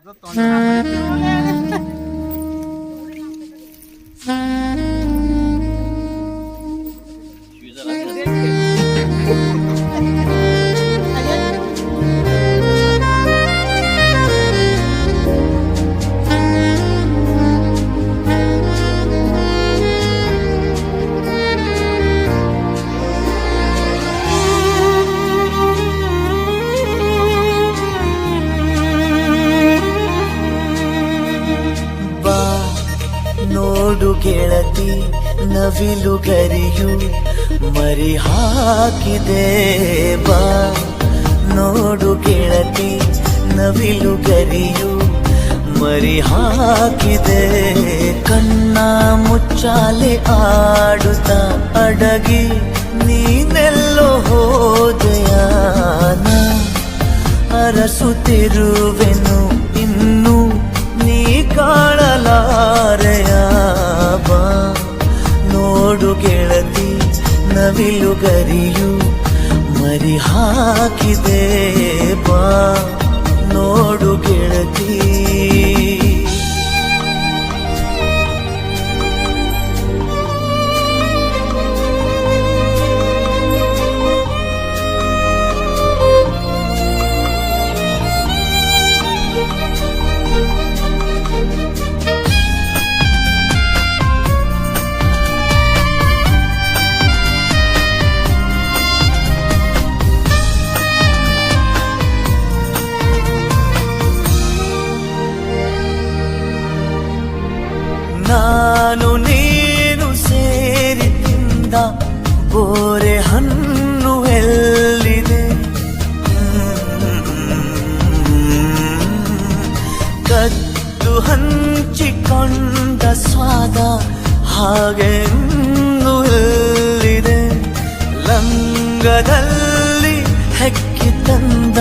Thank you. ನೋಡು ಗೆಳತಿ, ನವಿಲು ಗರಿಯು ಮರಿ ಹಾಕಿದೆ ಬಾ. ನೋಡು ಗೆಳತಿ, ನವಿಲು ಗರಿಯು ಮರಿ ಹಾಕಿದೆ. ಕಣ್ಣ ಮುಚ್ಚಾಲೆ ಆಡುತ್ತ ಅಡಗಿ, ನೀನೆಲ್ಲೋ ಹೋದಯಾನ? ಅರಸುತ್ತಿರುವೆನು ನವಿಲು ಗರಿಯು ಮರಿ ಹಾಕಿದೆ ಬಾ ನಾನು ನೀನು ಸೇರಿ ತಿಂದ ಬೋರೆ ಹಣ್ಣು ಎಲ್ಲಿದೆ? ಕದ್ದು ಹಂಚಿಕೊಂಡ ಸ್ವಾದ ಹಾಗೆ ಎಲ್ಲಿದೆ? ಲಂಗದಲ್ಲಿ ಹೆಕ್ಕಿ ತಂದ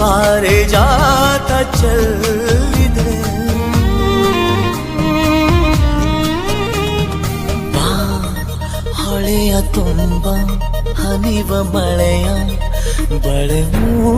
ಪಾರಿಜಾತ ಚೆಲ್ಲಿದೆ ತುಂಬ ಹನಿವ ಮಳೆಯ ಬಳೆ